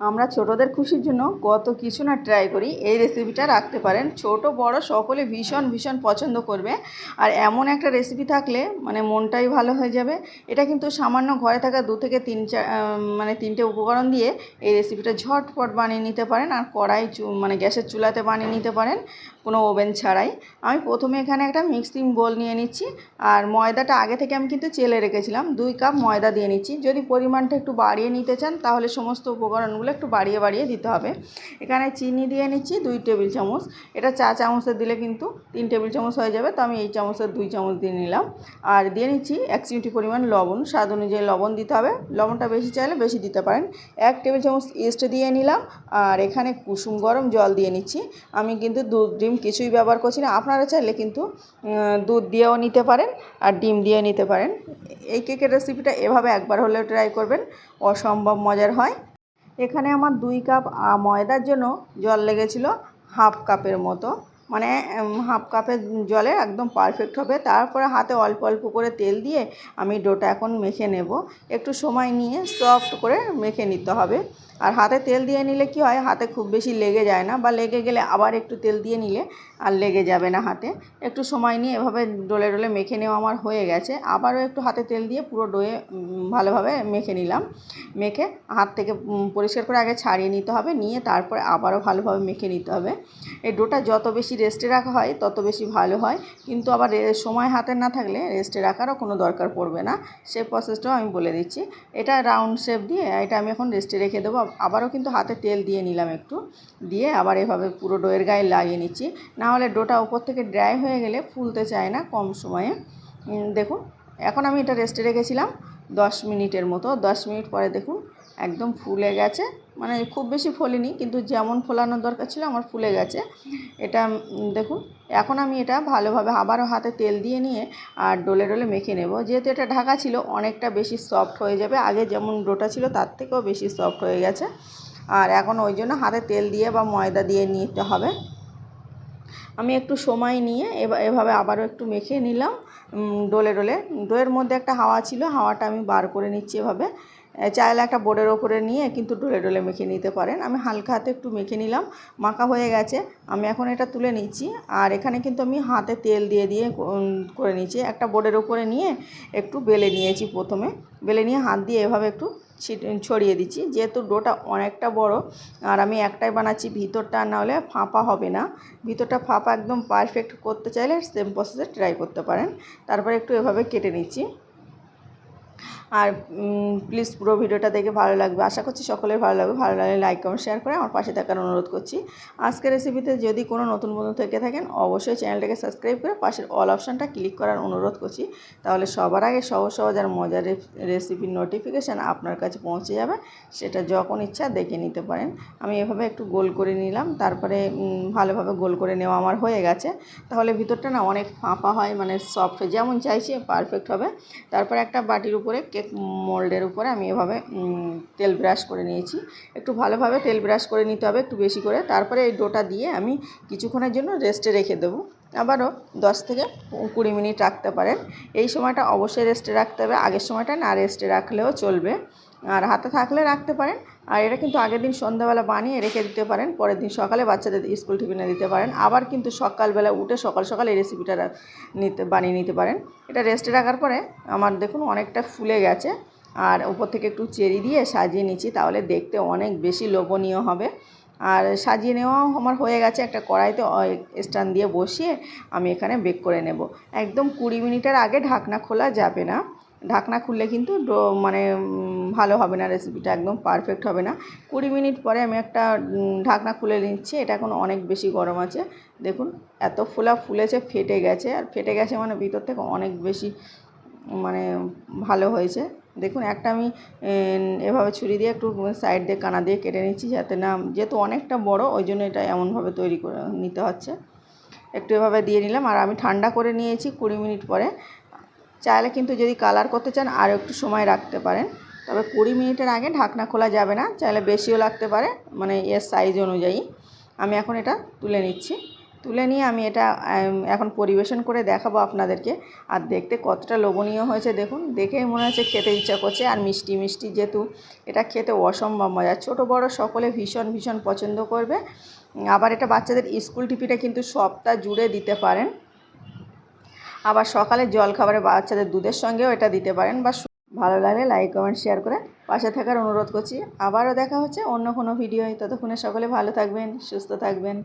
আমরা ছোটদের খুশির জন্য কত কিছু না ট্রাই করি। এই রেসিপিটা রাখতে পারেন। ছোট, বড় সকলে ভীষণ ভীষণ পছন্দ করবে। আর এমন একটা রেসিপি থাকলে মানে মনটাই ভালো হয়ে যাবে। এটা কিন্তু সামান্য ঘরে থাকা দু থেকে তিন চার মানে তিনটে উপকরণ দিয়ে এই রেসিপিটা ঝটপট বানিয়ে নিতে পারেন। আর কড়াই মানে গ্যাসের চুলাতে বানিয়ে নিতে পারেন। কোনো ওভেন ছাড়াই। আমি প্রথমে এখানে একটা মিক্সিং বোল নিয়ে নিচ্ছি, আর ময়দাটা আগে থেকে আমি কিন্তু চেলে রেখেছিলাম। দুই কাপ ময়দা দিয়ে নিচ্ছি। যদি পরিমাণটা একটু বাড়িয়ে নিতে চান, তাহলে সমস্ত উপকরণগুলো একটু বাড়িয়ে বাড়িয়ে দিতে হবে। এখানে চিনি দিয়ে নিচ্ছি দুই টেবিল চামচ। এটা চা চামচের দিলে কিন্তু তিন টেবিল চামচ হয়ে যাবে, তো আমি এই চামচের দুই চামচ দিয়ে নিলাম। আর দিয়ে নিচ্ছি এক চিমটি পরিমাণ লবণ। স্বাদ অনুযায়ী লবণ দিতে হবে। লবণটা বেশি চাইলে বেশি দিতে পারেন। এক টেবিল চামচ ইস্ট দিয়ে নিলাম। আর এখানে কুসুম গরম জল দিয়ে নিচ্ছি। আমি কিন্তু দু ডিম কিছুই ব্যবহার করছি না। আপনারা চাইলে কিন্তু দুধ দিয়েও নিতে পারেন আর ডিম দিয়ে নিতে পারেন। এই কেকের রেসিপিটা এভাবে একবার হলেও ট্রাই করবেন, অসম্ভব মজার হয়। এখানে আমার দুই কাপ ময়দার জন্য জল লেগেছিল হাফ কাপের মতো। মানে হাফ কাপের জলে একদম পারফেক্ট হবে। তারপরে হাতে অল্প অল্প করে তেল দিয়ে আমি ডোটা এখন মেখে নেব। একটু সময় নিয়ে সফট করে মেখে নিতে হবে। আর হাতে তেল দিয়ে নিলে কি হয়, হাতে খুব বেশি লেগে যায় না বা লেগে গেলে আবার একটু তেল দিয়ে নিলে আর লেগে যাবে না হাতে। একটু সময় নিয়ে এভাবে ডলে ডলে মেখে নেওয়া আমার হয়ে গেছে। আবারও একটু হাতে তেল দিয়ে পুরো ডোয়ে ভালোভাবে মেখে নিলাম। মেখে হাত থেকে পরিষ্কার করে আগে ছাড়িয়ে নিতে হবে, নিয়ে তারপরে আবারও ভালোভাবে মেখে নিতে হবে। এই ডোটা যত বেশি রেস্টে রাখা হয়, তত বেশি ভালো হয়। কিন্তু আবার সময় হাতে না থাকলে রেস্টে রাখারও কোনো দরকার পড়বে না। সে প্রসেসটাও আমি বলে দিচ্ছি। এটা রাউন্ড শেপ দিয়ে, এটা আমি এখন রেস্টে রেখে দেবো। আবারও কিন্তু হাতে তেল দিয়ে নিলাম একটু। দিয়ে আবার এভাবে পুরো ডোয়ের গায়ে লাগিয়ে নিচ্ছি। নাহলে ডোটা উপর থেকে ড্রাই হয়ে গেলে ফুলতে চায় না কম সময়ে। দেখুন, এখন আমি এটা রেস্টে রেখেছিলাম দশ মিনিটের মতো। দশ মিনিট পরে দেখুন একদম ফুলে গেছে। মানে খুব বেশি ফোলেনি, কিন্তু যেমন ফোলানোর দরকার ছিল আমার ফুলে গেছে। এটা দেখুন, এখন আমি এটা ভালোভাবে আবারও হাতে তেল দিয়ে নিয়ে আর ডোলে ডোলে মেখে নেব। যেহেতু এটা ঢাকা ছিল, অনেকটা বেশি সফট হয়ে যাবে। আগে যেমন ডোটা ছিল, তার থেকেও বেশি সফট হয়ে গেছে। আর এখন ওই জন্য হাতে তেল দিয়ে বা ময়দা দিয়ে নিতে হবে। আমি একটু সময় নিয়ে এভাবে আবারও একটু মেখে নিলাম। ডোলে ডলে। ডোয়ের মধ্যে একটা হাওয়া ছিল, হাওয়াটা আমি বার করে নিচ্ছি এভাবে। চাইলে একটা বোর্ডের ওপরে নিয়ে কিন্তু ডলে ডলে মেখে নিতে পারেন। আমি হালকা হাতে একটু মেখে নিলাম, মাখা হয়ে গেছে। আমি এখন এটা তুলে নিচ্ছি। আর এখানে কিন্তু আমি হাতে তেল দিয়ে দিয়ে করে নিচ্ছি। একটা বোর্ডের ওপরে নিয়ে একটু বেলে নিয়েছি প্রথমে। বেলে নিয়ে হাত দিয়ে এভাবে একটু ছড়িয়ে দিচ্ছি। যেহেতু ডোটা অনেকটা বড়, আর আমি একটাই বানাচ্ছি, ভিতরটা না হলে ফাঁপা হবে না। ভিতরটা ফাঁপা একদম পারফেক্ট করতে চাইলে সেম প্রসেসে ট্রাই করতে পারেন। তারপরে একটু এভাবে কেটে নিচ্ছি। আর প্লিজ পুরো ভিডিওটা দেখে ভালো লাগবে। আশা করছি সকলের ভালো লাগবে। ভালো লাগলে লাইক কমেন্ট শেয়ার করে আমার পাশে থাকার অনুরোধ করছি। আজকের রেসিপিতে যদি কোনো নতুন বন্ধু থেকে থাকেন, অবশ্যই চ্যানেলটাকে সাবস্ক্রাইব করে পাশের অল অপশানটা ক্লিক করার অনুরোধ করছি। তাহলে সবার আগে সহজ সহজ আর মজার রেসিপির নোটিফিকেশান আপনার কাছে পৌঁছে যাবে। সেটা যখন ইচ্ছা দেখে নিতে পারেন। আমি এভাবে একটু গোল করে নিলাম। তারপরে ভালোভাবে গোল করে নেওয়া আমার হয়ে গেছে। তাহলে ভিতরটা না অনেক ফাঁপা হয় মানে সফট যেমন চাইছি পারফেক্ট হবে। তারপরে একটা বাটির উপরে কেক মোল্ডের উপরে আমি এভাবে তেল ব্রাশ করে নিয়েছি। একটু ভালোভাবে তেল ব্রাশ করে নিতে হবে, একটু বেশি করে। তারপরে এই ডোটা দিয়ে আমি কিছুক্ষণের জন্য রেস্টে রেখে দেবো। আবারও দশ থেকে কুড়ি মিনিট রাখতে পারেন। এই সময়টা অবশ্যই রেস্টে রাখতে হবে। আগের সময়টা না রেস্টে রাখলেও চলবে। আর হাতে থাকলে রাখতে পারেন। আর এটা কিন্তু আগের দিন সন্ধ্যাবেলা বানিয়ে রেখে দিতে পারেন, পরের দিন সকালে বাচ্চাদের স্কুল টিফিনে দিতে পারেন, আবার কিন্তু সকালবেলা উঠে সকাল সকাল এই রেসিপিটা নিতে, বানিয়ে নিতে পারেন। এটা রেস্টে রাখার পরে আমার দেখুন অনেকটা ফুলে গেছে, আর উপর থেকে একটু চেরি দিয়ে সাজিয়ে নিচ্ছি, তাহলে দেখতে অনেক বেশি লোভনীয় হবে। আর সাজিয়ে নেওয়াও আমার হয়ে গেছে, একটা কড়াইতে স্ট্যান্ড দিয়ে বসিয়ে আমি এখানে বেক করে নেব। একদম কুড়ি মিনিটের আগে ঢাকনা খোলা যাবে না। ঢাকনা খুললে কিন্তু মানে ভালো হবে না রেসিপিটা একদম পারফেক্ট হবে না। কুড়ি মিনিট পরে আমি একটা ঢাকনা খুলে নিচ্ছি, এটা এখন অনেক বেশি গরম আছে। দেখুন, এত ফোলা ফুলেছে, ফেটে গেছে, আর ফেটে গেছে মানে ভিতর থেকে অনেক বেশি মানে ভালো হয়েছে। দেখুন, একটা আমি এভাবে ছুরি দিয়ে একটু সাইড দিয়ে কানা দিয়ে কেটে নিচ্ছি যাতে না, যেহেতু অনেকটা বড়, ওই জন্য এটা এমনভাবে তৈরি করে নিতে হচ্ছে। একটু এভাবে দিয়ে নিলাম, আর আমি ঠান্ডা করে নিয়েছি কুড়ি মিনিট পরে। চাইলে কিন্তু যদি কালার করতে চান, আরও একটু সময় রাখতে পারেন। তবে কুড়ি মিনিটের আগে ঢাকনা খোলা যাবে না, চাইলে বেশিও লাগতে পারে মানে এর সাইজ অনুযায়ী। আমি এখন এটা তুলে নিচ্ছি। তুলে নিয়ে আমি এটা এখন পরিবেশন করে দেখাবো আপনাদেরকে। আর দেখতে কতটা লোভনীয় হয়েছে, দেখুন। দেখেই মনে হচ্ছে খেতে ইচ্ছা করছে, আর মিষ্টি মিষ্টি যেহেতু এটা খেতে অসম্ভব মজা। ছোট, বড় সকলে ভীষণ ভীষণ পছন্দ করবে। আবার এটা বাচ্চাদের স্কুল টিফিনে কিন্তু সপ্তাহ জুড়ে দিতে পারেন। আবার সকালে জল খাবারে বাচ্চাদের দুধের সঙ্গেও এটা দিতে পারেন বা ভালো লাগলে লাইক কমেন্ট শেয়ার করে পাশে থাকার অনুরোধ করছি। আবারও দেখা হচ্ছে অন্য কোনো ভিডিওয় ততক্ষণে সকলে ভালো থাকবেন, সুস্থ থাকবেন।